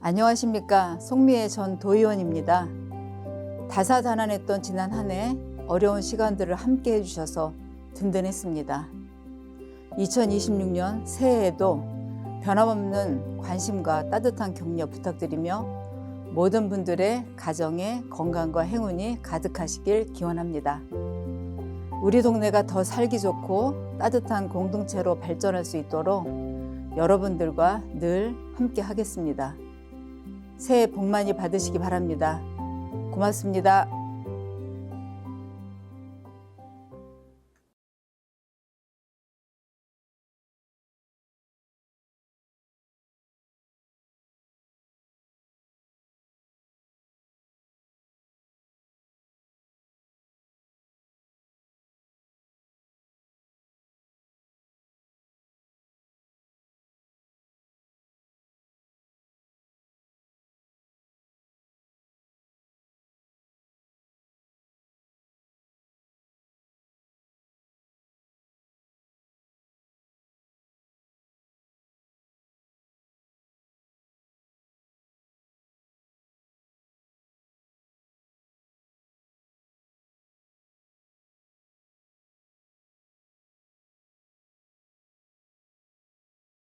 안녕하십니까. 송미애 전 도의원입니다. 다사다난했던 지난 한 해 어려운 시간들을 함께 해주셔서 든든했습니다. 2026년 새해에도 변함없는 관심과 따뜻한 격려 부탁드리며 모든 분들의 가정에 건강과 행운이 가득하시길 기원합니다. 우리 동네가 더 살기 좋고 따뜻한 공동체로 발전할 수 있도록 여러분들과 늘 함께 하겠습니다. 새해 복 많이 받으시기 바랍니다. 고맙습니다.